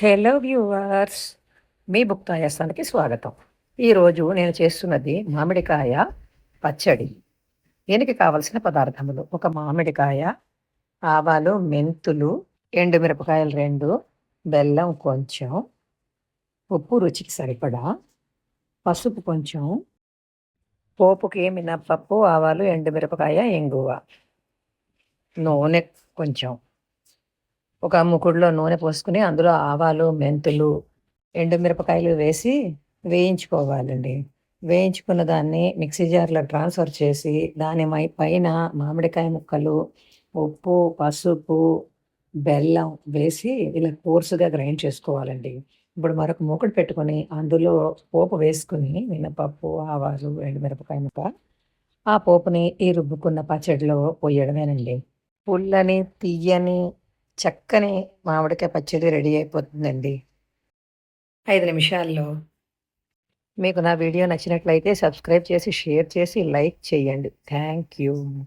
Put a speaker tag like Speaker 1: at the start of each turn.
Speaker 1: Hello viewers మీ బుక్ తాయాసానికి స్వాగతం. ఈరోజు నేను చేస్తున్నది మామిడికాయ పచ్చడి. దీనికి కావలసిన పదార్థములు ఒక మామిడికాయ ఆవాలు మెంతులు ఎండుమిరపకాయలు రెండు బెల్లం కొంచెం ఉప్పు రుచికి సరిపడా పసుపు కొంచెం పోపుకి మినప్పప్పు ఆవాలు ఎండుమిరపకాయ ఇంగువ నూనె కొంచెం. ఒక ముకుడులో నూనె పోసుకుని అందులో ఆవాలు మెంతులు ఎండుమిరపకాయలు వేసి వేయించుకోవాలండి. వేయించుకున్న దాన్ని మిక్సీ జార్లో ట్రాన్స్ఫర్ చేసి దాని పైన మామిడికాయ ముక్కలు ఉప్పు పసుపు బెల్లం వేసి ఇలా కోర్సుగా గ్రైండ్ చేసుకోవాలండి. ఇప్పుడు మరొక మూకుడు పెట్టుకొని అందులో పోపు వేసుకుని మినపప్పు ఆవాలు ఎండుమిరపకాయ ముక్క ఆ పోపుని ఈ రుబ్బుకున్న పచ్చడిలో పోయడమేనండి. పుల్లని తీయని చక్కని మామిడికాయ పచ్చడి రెడీ అయిపోతుందండి. ఐదు నిమిషాల్లో. మీకు నా వీడియో నచ్చినట్లయితే సబ్స్క్రైబ్ చేసి షేర్ చేసి లైక్ చేయండి. Thank you.